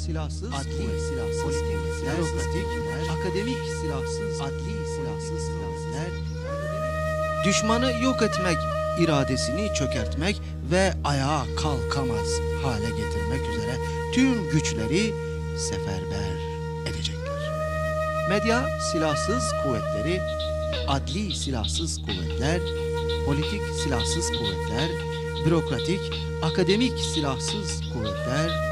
silahsız, Adli, silahsız politik, bürokratik, akademik, silahsız, adli, silahsız kuvvetler, düşmanı yok etmek iradesini çökertmek ve ayağa kalkamaz hale getirmek üzere tüm güçleri seferber edecekler. Medya silahsız kuvvetleri, adli silahsız kuvvetler, politik silahsız kuvvetler, bürokratik, akademik silahsız kuvvetler,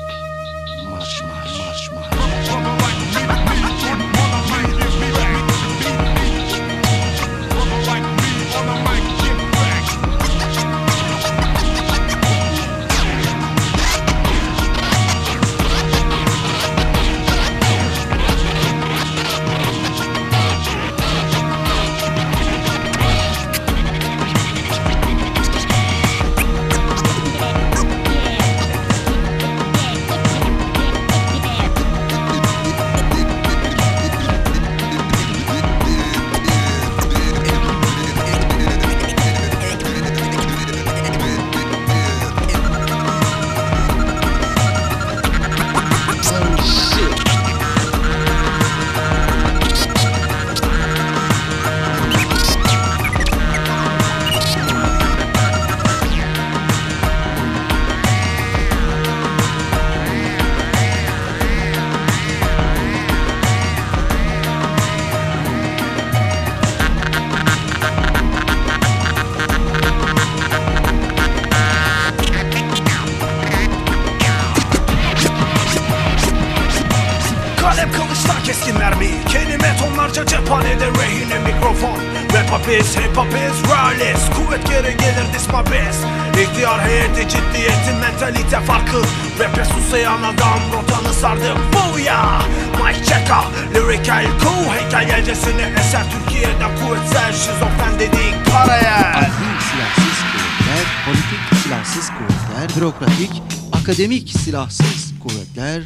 Kalem kılıçtan keskin mermi Kelime tonlarca cephanede rehine mikrofon. Rap hapis, hip hopis, realist Kuvvet geri gelir disma biz İhtiyar heyeti ciddiyetin mentalite farkı. Rap'e susayan adam rotanı sardı. Booyah! Mike Cheka Lyrical cool Heykelcesini eser. Türkiye'den kuvvetsel Şizofren dediğin karayel adli silahsız kuvvetler, politik silahsız kuvvetler, bürokratik, akademik silahsız kuvvetler,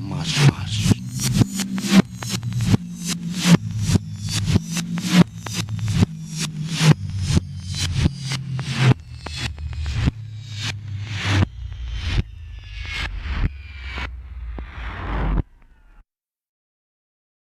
marş marş.